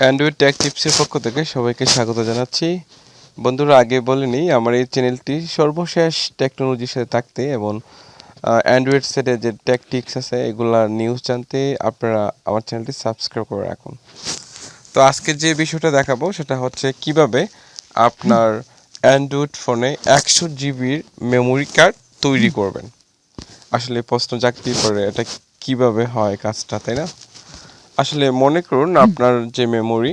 Android ট্যাক টিপসের পক্ষ থেকে সবাইকে স্বাগত জানাচ্ছি। বন্ধুরা, আগে বলেনি আমার এই চ্যানেলটি সর্বশেষ টেকনোলজির সাথে থাকতে এবং অ্যান্ড্রয়েড সেটে যে ট্যাক টিপস আছে এগুলার নিউজ জানতে আপনারা আমার চ্যানেলটি সাবস্ক্রাইব করে রাখুন। তো আজকে যে বিষয়টা দেখাবো, সেটা হচ্ছে কীভাবে আপনার অ্যান্ড্রয়েড ফোনে একশো জিবির মেমোরি কার্ড তৈরি করবেন। আসলে প্রশ্ন জাগতেই পারে, এটা কীভাবে হয় কাজটা, তাই না? আসলে মনে করুন আপনার যে মেমোরি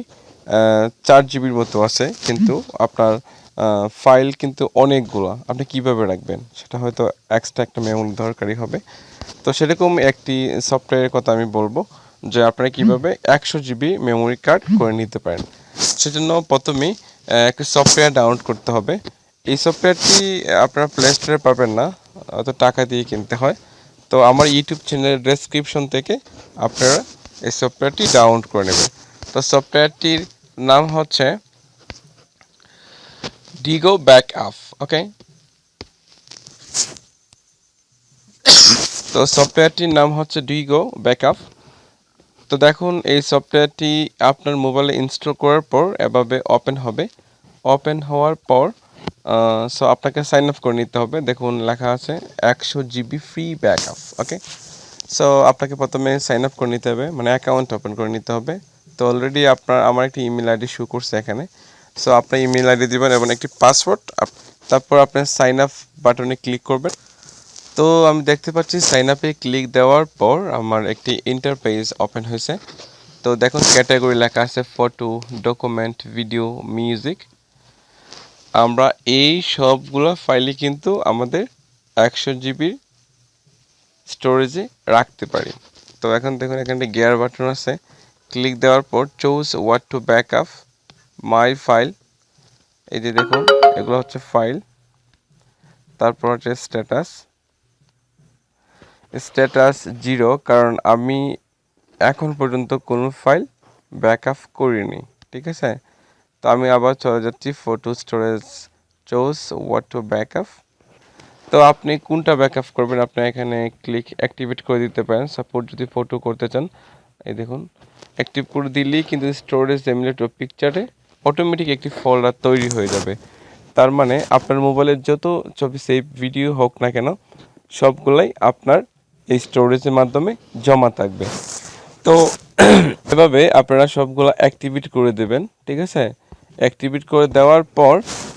চার জিবির মতো আছে কিন্তু আপনার ফাইল কিন্তু অনেকগুলো। আপনি কীভাবে রাখবেন? সেটা হয়তো এক্সট্রা একটা মেমোরি দরকারি হবে। তো সেরকম একটি সফটওয়্যারের কথা আমি বলব যে আপনারা কীভাবে একশো জিবি মেমোরি কার্ড করে নিতে পারেন। সেজন্য প্রথমেই একটি সফটওয়্যার ডাউনলোড করতে হবে। এই সফটওয়্যারটি আপনারা প্লে স্টোরে পাবেন না অত টাকা দিয়ে কিনতে হয়। তো আমার ইউটিউব চ্যানেলের ডেসক্রিপশন থেকে আপনারা এই সফটওয়্যারটি ডাউনলোড করে নেবেন তো সফটওয়্যারটির নাম হচ্ছে ডিগো ব্যাক আপ ওকে তো সফটওয়্যারটির নাম হচ্ছে ডিগো ব্যাক ব্যাকআপ তো দেখুন, এই সফটওয়্যারটি আপনার মোবাইলে ইনস্টল করার পর এভাবে ওপেন হবে। ওপেন হওয়ার পর সো আপনাকে সাইন আপ করে নিতে হবে। দেখুন, লেখা আছে একশো GB free backup okay so আপনাকে প্রথমে সাইন আপ করে নিতে হবে মানে অ্যাকাউন্ট ওপেন করে নিতে হবে। তো অলরেডি আপনার, আমার একটি ইমেল আইডি শো করছে এখানে। সো আপনার ইমেল আইডি দিবেন এবং একটি পাসওয়ার্ড তারপর আপনার সাইন আপ বাটনে ক্লিক করবেন। তো আমি দেখতে পাচ্ছি সাইন আপে ক্লিক দেওয়ার পর আমার একটি ইন্টারপেজ ওপেন হয়েছে। তো দেখুন ক্যাটাগরি লেখা আছে ফটো ডকুমেন্ট ভিডিও মিউজিক আমরা এই সবগুলো ফাইলই কিন্তু আমাদের একশো জিবির স্টোরেজে রাখতে পারি। তো এখন দেখুন, এখানে গিয়ার বাটন আছে। ক্লিক দেওয়ার পর choose what to back up my file এই যে দেখুন, এগুলো হচ্ছে ফাইল তারপর হচ্ছে স্ট্যাটাস স্ট্যাটাস জিরো কারণ আমি এখন পর্যন্ত কোনো ফাইল ব্যাকআপ করিনি, ঠিক আছে? তো আমি আবার চলে যাচ্ছি photo storage choose what to backup তো আপনি কোনটা ব্যাকআপ করবেন? আপনি এখানে ক্লিক অ্যাক্টিভেট করে দিতে পারেন। সাপোর্ট যদি ফটো করতে চান, এই দেখুন অ্যাক্টিভ করে দিলেই কিন্তু স্টোরেজ এমুলেটর পিকচারে অটোমেটিক একটি ফোল্ডার তৈরি হয়ে যাবে। তার মানে আপনার মোবাইলের যত ছবি সেভ ভিডিও হোক না কেন, সবগুলাই আপনার এই স্টোরেজের মাধ্যমে জমা থাকবে। তো এভাবে আপনারা সবগুলো অ্যাক্টিভেট করে দেবেন, ঠিক আছে? অ্যাক্টিভেট করে দেওয়ার পর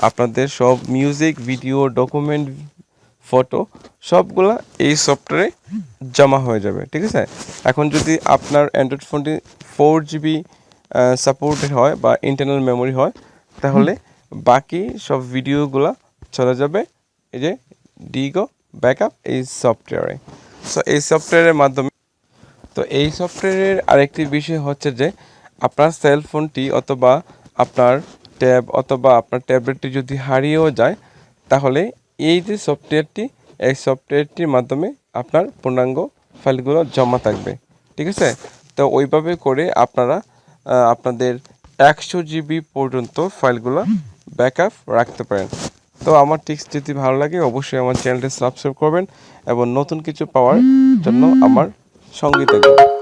আপনাদের সব মিউজিক ভিডিও ডকুমেন্ট ফটো সবগুলা এই সফটওয়্যারে জমা হয়ে যাবে, ঠিক আছে? এখন যদি আপনার অ্যান্ড্রয়েড ফোনটি ফোর জিবি সাপোর্টেড হয় বা ইন্টারনাল মেমোরি হয়, তাহলে বাকি সব ভিডিওগুলা চলে যাবে এই যে ডিগো ব্যাকআপ এই সফটওয়্যারে সো এই সফটওয়্যারের মাধ্যমে তো এই সফটওয়্যারের আরেকটি বিষয় হচ্ছে যে, আপনার সেল ফোনটি অথবা আপনার ট্যাব অথবা আপনার ট্যাবলেটটি যদি হারিয়েও যায়, তাহলে এই যে সফটওয়্যারটি এই সফটওয়্যারটির মাধ্যমে আপনার পূর্ণাঙ্গ ফাইলগুলো জমা থাকবে, ঠিক আছে? তো ওইভাবে করে আপনারা আপনাদের একশো জিবি পর্যন্ত ফাইলগুলো ব্যাকআপ রাখতে পারেন। তো আমার টিপস যদি ভালো লাগে, অবশ্যই আমার চ্যানেলটি সাবস্ক্রাইব করবেন এবং নতুন কিছু পাওয়ার জন্য আমার সঙ্গে থাকবেন।